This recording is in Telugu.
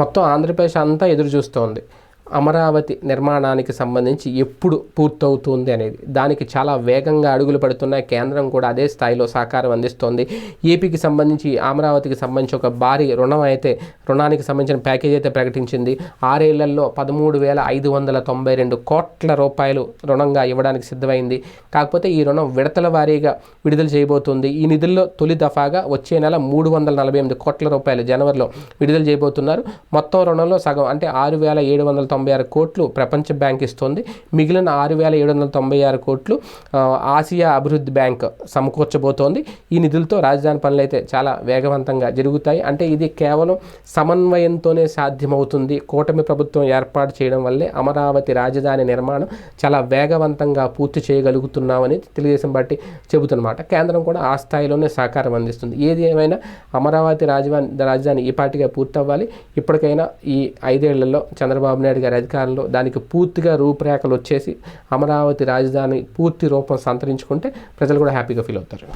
మొత్తం ఆంధ్రప్రదేశ్ అంతా ఎదురు చూస్తోంది. అమరావతి నిర్మాణానికి సంబంధించి ఎప్పుడు పూర్తవుతుంది అనేది. దానికి చాలా వేగంగా అడుగులు పడుతున్నాయి. కేంద్రం కూడా అదే స్థాయిలో సహకారం అందిస్తోంది. ఏపీకి సంబంధించి అమరావతికి సంబంధించి ఒక భారీ రుణం అయితే రుణానికి సంబంధించిన ప్యాకేజ్ అయితే ప్రకటించింది. ఆరేళ్ళలో పదమూడు వేల ఐదు వందల తొంభై రెండు కోట్ల రూపాయలు రుణంగా ఇవ్వడానికి సిద్ధమైంది. కాకపోతే ఈ రుణం విడతల వారీగా విడుదల చేయబోతుంది. ఈ నిధుల్లో తొలి దఫాగా వచ్చే నెల మూడు వందల నలభై ఎనిమిది కోట్ల రూపాయలు జనవరిలో విడుదల చేయబోతున్నారు. మొత్తం రుణంలో సగం అంటే ఆరు వేల ఏడు వందల తొంభై తొంభై ఆరు కోట్లు ప్రపంచ బ్యాంక్ ఇస్తుంది. మిగిలిన ఆరు వేల ఏడు వందల తొంభై ఆరు కోట్లు ఆసియా అభివృద్ధి బ్యాంక్ సమకూర్చబోతోంది. ఈ నిధులతో రాజధాని పనులు అయితే చాలా వేగవంతంగా జరుగుతాయి. అంటే ఇది కేవలం సమన్వయంతోనే సాధ్యమవుతుంది. కూటమి ప్రభుత్వం ఏర్పాటు చేయడం వల్లే అమరావతి రాజధాని నిర్మాణం చాలా వేగవంతంగా పూర్తి చేయగలుగుతున్నామని తెలుగుదేశం పార్టీ చెబుతున్నమాట. కేంద్రం కూడా ఆ స్థాయిలోనే సహకారం అందిస్తుంది. ఏది ఏమైనా అమరావతి రాజధాని రాజధాని ఈ పార్టీగా పూర్తవ్వాలి. ఇప్పటికైనా ఈ ఐదేళ్ళలో చంద్రబాబు నాయుడు గారి అధికారంలో దానికి పూర్తిగా రూపురేఖలు వచ్చేసి అమరావతి రాజధాని పూర్తి రూపం సంతరించుకుంటే ప్రజలు కూడా హ్యాపీగా ఫీల్ అవుతారు.